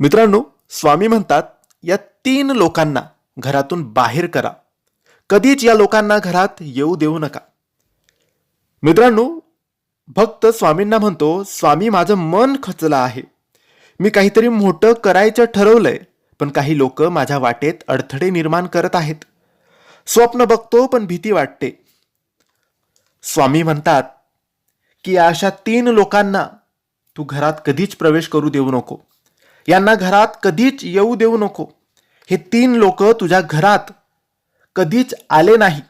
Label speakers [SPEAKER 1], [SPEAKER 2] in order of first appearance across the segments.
[SPEAKER 1] मित्रांनो स्वामी म्हणतात या तीन लोकांना घरातून बाहेर करा. कधीच या लोकांना घरात येऊ देऊ नका. मित्रांनो भक्त स्वामींना म्हणतो स्वामी माझं मन खचलं आहे. मी काहीतरी मोठं करायचं ठरवलंय पण काही लोक माझ्या वाटेत अडथळे निर्माण करत आहेत. स्वप्न बघतो पण भीती वाटते. स्वामी म्हणतात की अशा तीन लोकांना तू घरात कधीच प्रवेश करू देऊ नको. यांना घरात कधीच येऊ देऊ नको. हे तीन लोक तुझ्या घरात कधीच आले नाही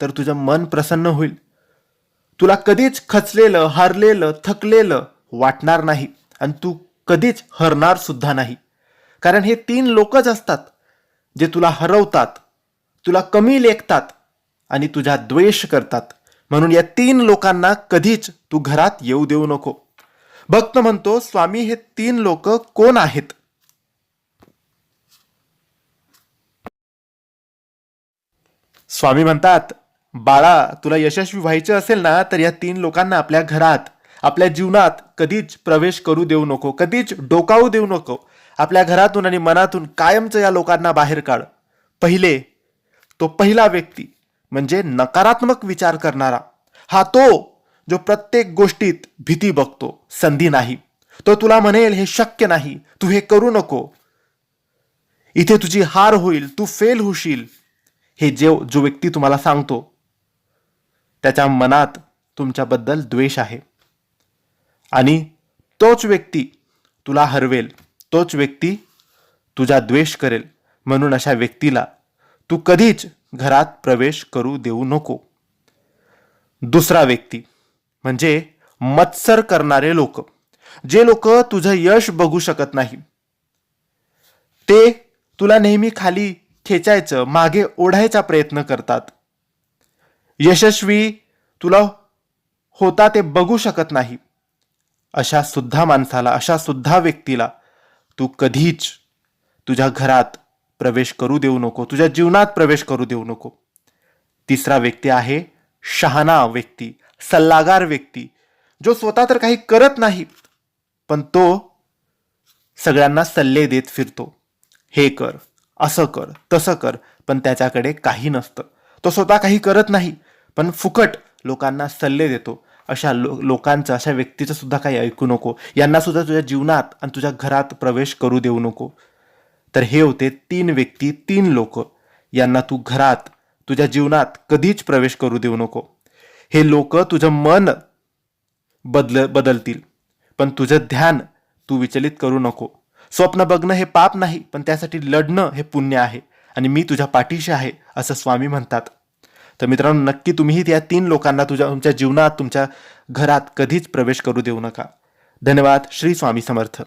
[SPEAKER 1] तर तुझं मन प्रसन्न होईल. तुला कधीच खचलेलं हरलेलं थकलेलं वाटणार नाही आणि तू कधीच हरणार सुद्धा नाही. कारण हे तीन लोकच असतात जे तुला हरवतात तुला कमी लेखतात आणि तुझा द्वेष करतात. म्हणून या तीन लोकांना कधीच तू घरात येऊ देऊ नको. भक्त म्हणतो स्वामी हे तीन लोक कोण आहेत? स्वामी म्हणतात बाळा तुला यशस्वी व्हायचे असेल ना तर या तीन लोकांना आपल्या घरात आपल्या जीवनात कधीच प्रवेश करू देऊ नको कधीच डोकावू देऊ नको. आपल्या घरातून आणि मनातून कायमचं या लोकांना बाहेर काढ. पहिले तो पहिला व्यक्ती म्हणजे नकारात्मक विचार करणारा हा तो जो प्रत्येक गोष्टीत भीती बघतो संधी नाही. तो तुला म्हणेल हे शक्य नाही. तू हे करू नको. इथे तुझी हार होईल तू फेल होशील. हे जे जो व्यक्ती तुम्हाला सांगतो त्याच्या मनात तुमच्याबद्दल द्वेष आहे. आणि तोच व्यक्ती तुला हरवेल तोच व्यक्ती तुझा द्वेष करेल. म्हणून अशा व्यक्तीला तू कधीच घरात प्रवेश करू देऊ नको. दुसरा व्यक्ती म्हणजे मत्सर करणारे लोक जे लोक तुझं यश बघू शकत नाही. ते तुला नेहमी खाली खेचायचं मागे ओढायचा प्रयत्न करतात. यशस्वी तुला होता ते बघू शकत नाही. अशा सुद्धा माणसाला अशा सुद्धा व्यक्तीला तू कधीच तुझ्या घरात प्रवेश करू देऊ नको तुझ्या जीवनात प्रवेश करू देऊ नको. तिसरा व्यक्ती आहे शहाणा व्यक्ती. सल्लागार व्यक्ती जो स्वतः तर काही करत नाही पण तो सगळ्यांना सल्ले देत फिरतो. हे कर असं कर तसं कर पण त्याच्याकडे काही नसतं. तो स्वतः काही करत नाही पण फुकट लोकांना सल्ले देतो. अशा लो लोकांचं अशा व्यक्तीचं सुद्धा काही ऐकू नको. यांना सुद्धा तुझ्या जीवनात आणि तुझ्या घरात प्रवेश करू देऊ नको. तर हे होते तीन व्यक्ती तीन लोक. यांना तू घरात तुझ्या जीवनात कधीच प्रवेश करू देऊ नको. हे लोक तुझं मन बदल बदलतील पण तुझं ध्यान तू विचलित करू नको. स्वप्न बघणं हे पाप नाही पण त्यासाठी लढणं हे पुण्य आहे आणि मी तुझ्या पाठीशी आहे असं स्वामी म्हणतात. तर मित्रांनो नक्की तुम्हीही त्या तीन लोकांना तुझ्या तुमच्या जीवनात तुमच्या घरात कधीच प्रवेश करू देऊ नका. धन्यवाद. श्री स्वामी समर्थ.